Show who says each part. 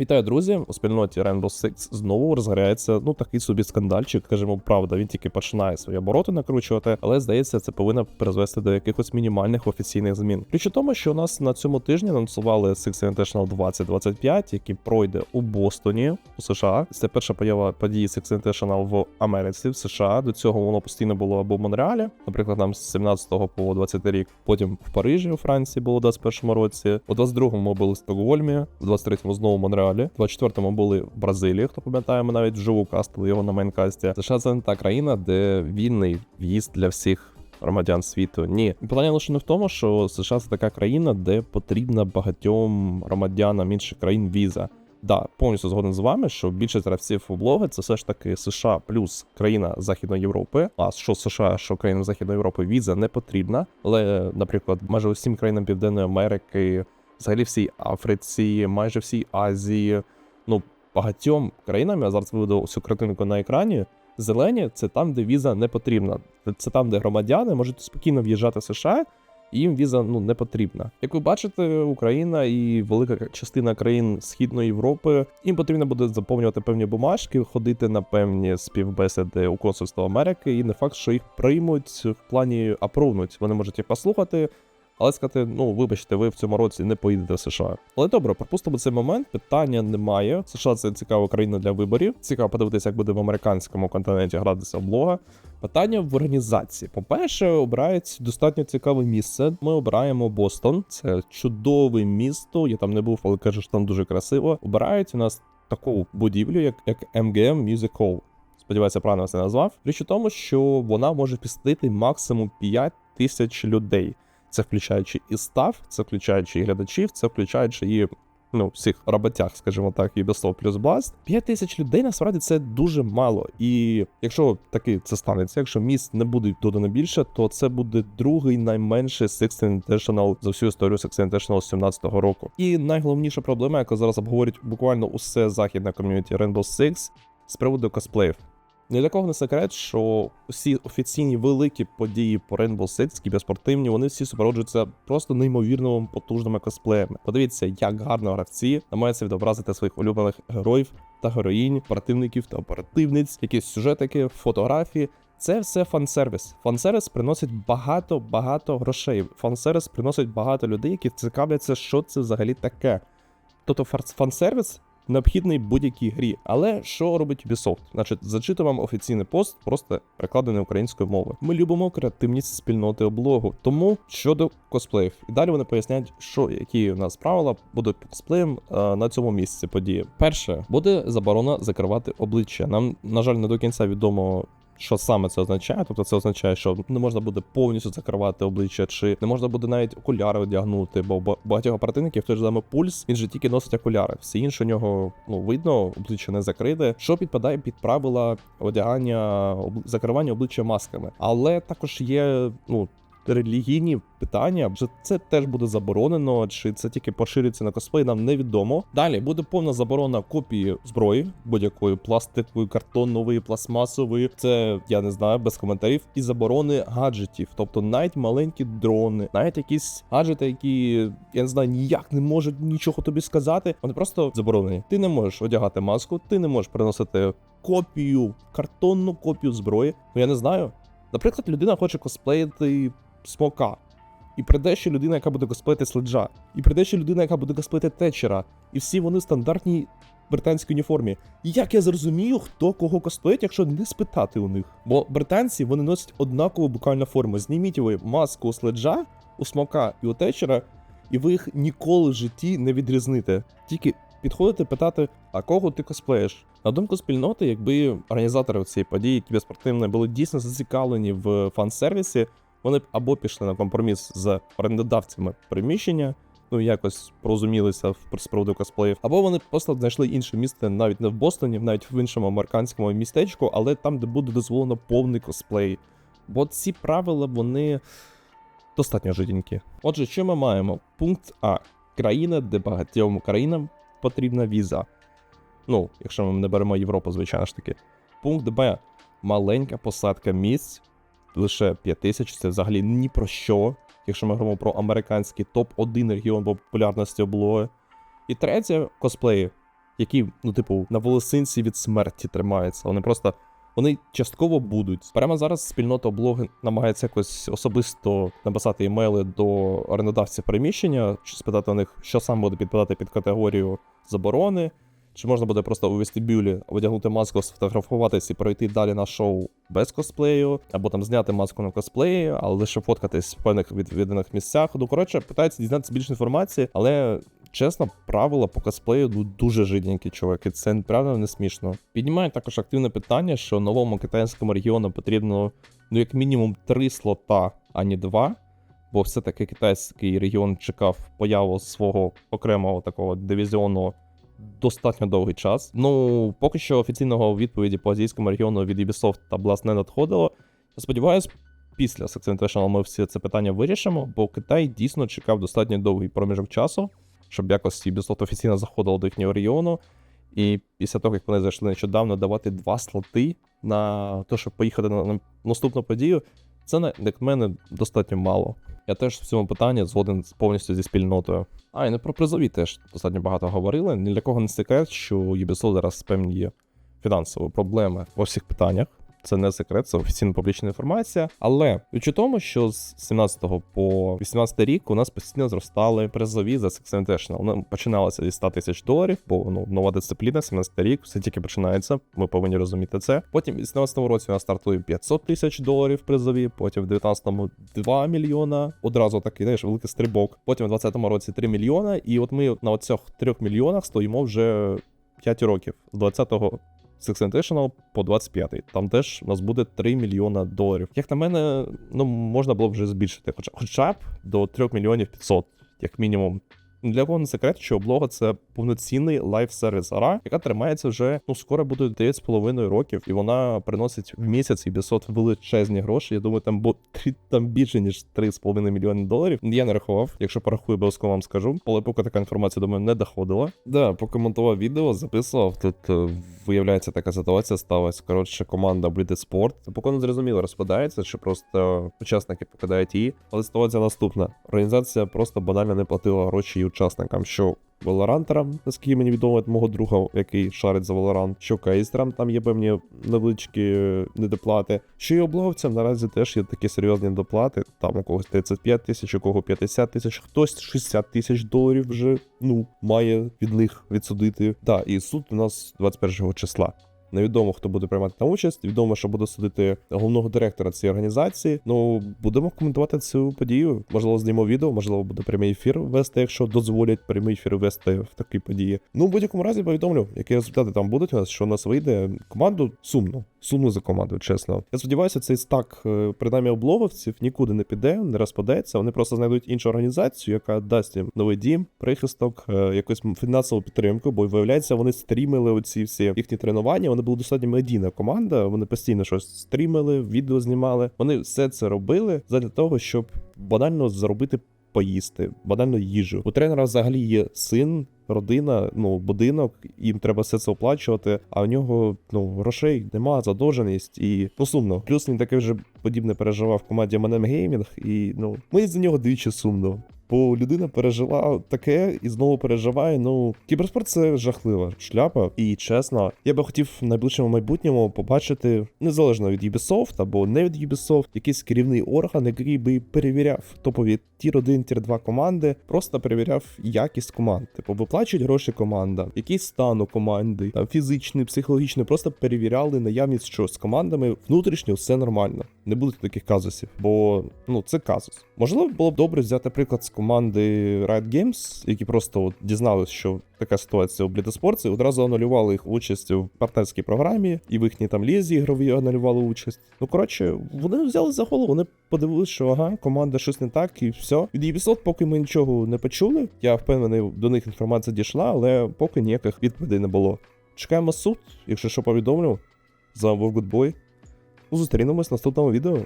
Speaker 1: Вітаю, друзі! У спільноті Rainbow Six знову розгоряється ну такий собі скандальчик. Скажімо, правда, він тільки починає свої обороти накручувати, але здається, це повинно призвести до якихось мінімальних офіційних змін. Ключ у тому, що у нас на цьому тижні анонсували Six Invitational 2025, який пройде у Бостоні у США. Це перша поява події Six Invitational в Америці в США. До цього воно постійно було або в Монреалі, наприклад, там з 17 по 20 рік. Потім в Парижі у Франції було у 21 році. У 22-му були в Стокгольмі, в 23-му знову в Монреалі. В 24-му були в Бразилії. Хто пам'ятає, ми навіть вживу кастили його на мейнкасті. США це не та країна, де вільний в'їзд для всіх. Громадян світу ні, питання лише не в тому, що США це така країна, де потрібна багатьом громадянам інших країн віза. Да, повністю згоден з вами, що більшість гравців у блоги це все ж таки США плюс країна Західної Європи. А що США, що країна Західної Європи віза не потрібна. Але, наприклад, майже усім країнам Південної Америки, взагалі всій Африці, майже всій Азії, ну багатьом країнам я зараз виведу всю картинку на екрані. Зелені це там, де віза не потрібна. Це там, де громадяни можуть спокійно в'їжджати в США. І їм віза ну не потрібна. Як ви бачите, Україна і велика частина країн Східної Європи їм потрібно буде заповнювати певні бумажки, ходити на певні співбесіди у консульство Америки, і не факт, що їх приймуть в плані апрувнуть. Вони можуть їх послухати. Але сказати, ну вибачте, ви в цьому році не поїдете в США. Але добре, пропустимо цей момент. Питання немає. США це цікава країна для виборів. Цікаво подивитися, як буде в американському континенті гратися облога. Питання в організації. По-перше, обирають достатньо цікаве місце. Ми обираємо Бостон. Це чудове місто. Я там не був, але кажу, що там дуже красиво. Обирають у нас таку будівлю, як як MGM Music Hall. Сподіваюся, правильно це назвав. Річ у тому, що вона може пістити максимум 5 тисяч людей. Це включаючи і став, це включаючи і глядачів, це включаючи і ну, всіх роботяг, скажімо так, Bestov плюс Blast. 5 тисяч людей насправді це дуже мало. І якщо таки це станеться, якщо міст не буде додано більше, то це буде другий найменший Six International за всю історію Six International з 17-го року. І найголовніша проблема, яка зараз обговорюють буквально усе західне ком'юніті Rainbow Six, з приводу косплеїв. Ні для кого не секрет, що всі офіційні великі події по Rainbow Six, кіберспортивні, вони всі супроводжуються просто неймовірно потужними косплеями. Подивіться, як гарно гравці намагаються відобразити своїх улюблених героїв та героїнь, оперативників та оперативниць, якісь сюжетики, фотографії. Це все фан-сервіс. Фан-сервіс приносить багато-багато грошей. Фан-сервіс приносить багато людей, які цікавляться, що це взагалі таке. Тобто фан-сервіс необхідний будь-якій грі. Але що робить Ubisoft? Значить, зачити вам офіційний пост, просто перекладений українською мовою. Ми любимо креативність спільноти облогу. Тому щодо косплеїв, і далі вони поясняють, що які у нас правила будуть по косплеям е, на цьому місці події. Перше буде заборона закривати обличчя. Нам на жаль не до кінця відомо. Що саме це означає? Тобто це означає, що не можна буде повністю закривати обличчя, чи не можна буде навіть окуляри одягнути, бо багатьох оперативників той же саме пульс, він же тільки носить окуляри. Все інше у нього ну видно, обличчя не закрите. Що підпадає під правила одягання закривання обличчя масками, але також є ну релігійні питання, чи це теж буде заборонено, чи це тільки поширюється на косплей, нам невідомо. Далі буде повна заборона копії зброї, будь-якої пластикової, картонової, пластмасової. Це я не знаю, без коментарів. І заборони гаджетів, тобто навіть маленькі дрони, навіть якісь гаджети, які я не знаю, ніяк не можуть нічого тобі сказати. Вони просто заборонені. Ти не можеш одягати маску, ти не можеш приносити копію, картонну копію зброї. Ну я не знаю. Наприклад, людина хоче косплеїти смока. І прийде ще людина, яка буде косплеїти следжа. І прийде ще людина, яка буде косплеїти тетчера. І всі вони в стандартній британській уніформі. І як я зрозумію, хто кого косплеїть, якщо не спитати у них. Бо британці вони носять однакову буквальну форму. Зніміть ви маску у следжа, у смока і у тетчера, і ви їх ніколи в житті не відрізните. Тільки підходити питати, а кого ти косплеєш? На думку спільноти, якби організатори цієї події кіберспортивної були дійсно зацікавлені в фан-сервісі, вони б або пішли на компроміс з орендодавцями приміщення, ну якось порозумілися з приводу косплеїв, або вони просто знайшли інше місце навіть не в Бостоні, навіть в іншому американському містечку, але там, де буде дозволено повний косплей. Бо ці правила вони достатньо жиденькі. Отже, що ми маємо? Пункт А. Країна, де багатьом країнам потрібна віза. Ну, якщо ми не беремо Європу, звичайно ж таки. Пункт Б. Маленька посадка місць лише 5 тисяч, це взагалі ні про що, якщо ми говоримо про американський топ-1 регіон по популярності облоги. І третє косплеї. які, ну, типу, на волосинці від смерті тримаються. Вони просто. Вони частково будуть. Прямо зараз спільнота облоги намагається якось особисто написати імейли до орендодавців приміщення, чи спитати у них, що саме буде підпадати під категорію заборони, чи можна буде просто у вестибюлі одягнути маску, сфотографуватись і пройти далі на шоу без косплею, або там зняти маску на косплеї, але лише фоткатись в певних відвідених місцях. Ну коротше, питаються дізнатися більше інформації, але. Чесно, правила по косплею ну дуже жиденькі, чуваки. Це правда не смішно. Піднімають також активне питання, що новому китайському регіону потрібно ну як мінімум три слота, а не два. Бо все-таки китайський регіон чекав появу свого окремого такого дивізіону достатньо довгий час. Ну, поки що офіційного відповіді по азійському регіону від Ubisoft та Blast не надходило. Я сподіваюсь, після Sex International ми всі це питання вирішимо, бо Китай дійсно чекав достатньо довгий проміжок часу, щоб якось Ubisoft офіційно заходило до їхнього регіону. І після того, як вони зайшли нещодавно давати два слоти на те, щоб поїхати на наступну подію, це як мене достатньо мало. Я теж в цьому питанні згоден повністю зі спільнотою. А, і не про призові теж достатньо багато говорили. Ні для кого не секрет, що Ubisoft зараз певні є фінансові проблеми во всіх питаннях. Це не секрет, це офіційна публічна інформація. Але у тому, що з 17 по 18 рік у нас постійно зростали призові за Sex International. Вони починалися зі 100 тисяч доларів, бо ну нова дисципліна, 17 рік, все тільки починається. Ми повинні розуміти це. Потім в 18 році у нас стартує 500 тисяч доларів призові, потім в 19-му 2 мільйона. Одразу такий, знаєш, великий стрибок. Потім в 20-му році 3 мільйона. І от ми на оцих 3 мільйонах стоїмо вже 5 років з 20-го Six Sensational по 25-й. Там теж у нас буде 3 мільйона доларів. Як на мене, ну можна було б вже збільшити, хоча, хоча б до 3 мільйонів 500, як мінімум. Для кого не секрет, що облога це повноцінний лайф-сервіс гра, яка тримається вже ну скоро буде 9,5 років, і вона приносить в місяць і 500 величезні гроші. Я думаю, там бо там більше ніж 3,5 мільйони доларів. Я не рахував. Якщо порахую, обов'язково вам скажу. Але поки така інформація до мене не доходила. Да, поки монтував відео, записував. Тут е, виявляється така ситуація сталася. Коротше, команда Blizzard Sport. Поки не зрозуміло, розпадається, що просто учасники покидають її. Але ситуація наступна. Організація просто банально не платила гроші учасникам, що Валорантерам, наскільки мені відомо від мого друга, який шарить за Valorant, що кейстерам там є певні невеличкі е, недоплати. Що і облоговцям наразі теж є такі серйозні доплати. Там у когось 35 тисяч, у кого 50 тисяч, хтось 60 тисяч доларів вже ну має від них відсудити. Так, і суд у нас 21 числа. Невідомо, хто буде приймати там участь. Відомо, що буде судити головного директора цієї організації. Ну будемо коментувати цю подію. Можливо, знімемо відео, можливо, буде прямий ефір вести, якщо дозволять прямий ефір вести в такі події. Ну, в будь-якому разі повідомлю, які результати там будуть у нас, що у нас вийде. Команду сумно. Сумно за команду, чесно. Я сподіваюся, цей стак, е, принаймні облоговців, нікуди не піде, не розпадеться. Вони просто знайдуть іншу організацію, яка дасть їм новий дім, прихисток, е, якусь фінансову підтримку, бо виявляється, вони стрімили оці всі їхні тренування. Вони були достатньо медійна команда. Вони постійно щось стрімили, відео знімали. Вони все це робили задля того, щоб банально заробити. Поїсти, банально їжу. У тренера взагалі є син, родина, ну будинок, їм треба все це оплачувати. А у нього ну грошей нема, задовженість і ну сумно. Плюс він таке вже подібне переживав в команді M&M Gaming, і ну мені за нього двічі сумно. Бо людина пережила таке і знову переживає. Ну, кіберспорт це жахлива шляпа. І чесно, я би хотів в найближчому майбутньому побачити незалежно від Ubisoft або не від Ubisoft, якийсь керівний орган, який би перевіряв топові тір 1 тір 2 команди, просто перевіряв якість команд. Типу, виплачують гроші команда, який стан у команди, там фізичний, психологічний, просто перевіряли наявність, що з командами внутрішньо все нормально. Не буде таких казусів, бо ну це казус. Можливо, було б добре взяти приклад з команди Riot Games, які просто от дізналися, що така ситуація у Блітоспорці, одразу анулювали їх участь в партнерській програмі, і в їхній там лізі ігрові анулювали участь. Ну коротше, вони взяли за голову, вони подивилися, що ага, команда щось не так, і все. Від Ubisoft поки ми нічого не почули. Я впевнений, до них інформація дійшла, але поки ніяких відповідей не було. Чекаємо суд, якщо що повідомлю. З вами був Гудбой. Зустрінемось в наступному відео.